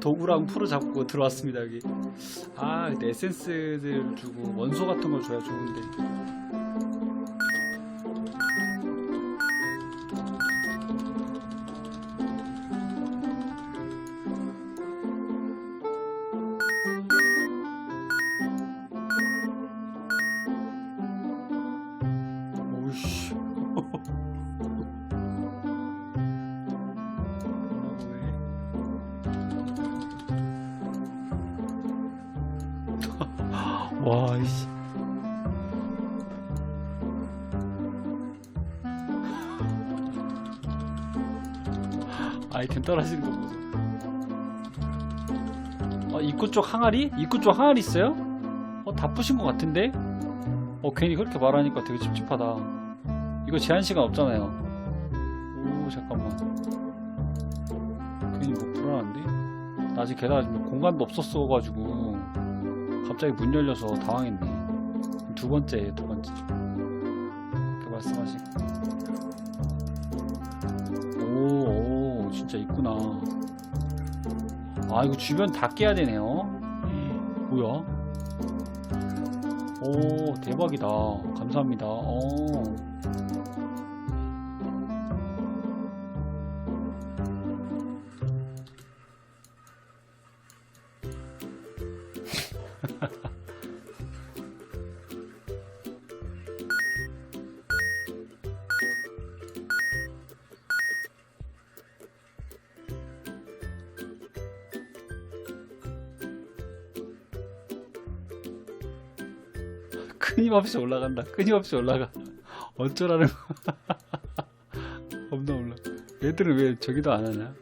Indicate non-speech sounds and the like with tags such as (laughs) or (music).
도구랑 풀을 잡고 들어왔습니다 여기. 아 근데 에센스들 주고 원소 같은 걸 줘야 좋은데 와, 이씨. 아이템 떨어지는 거 보소. 어, 입구 쪽 항아리? 입구 쪽 항아리 있어요? 어, 다 부신 것 같은데? 어, 괜히 그렇게 말하니까 되게 찝찝하다. 이거 제한 시간 없잖아요. 오, 잠깐만. 괜히 뭐 불안한데? 나 아직 게다가 공간도 없었어가지고 갑자기 문 열려서 당황했네. 두 번째, 두 번째. 이렇게 말씀하시고. 오, 오, 진짜 있구나. 아, 이거 주변 다 깨야 되네요. 이, 뭐야? 오, 대박이다. 감사합니다. 어. (laughs) 끊임없이 올라간다. 끊임없이 올라가. 어쩌라는 거야. (laughs) 겁나 올라. 얘들은 왜 저기도 안 하냐?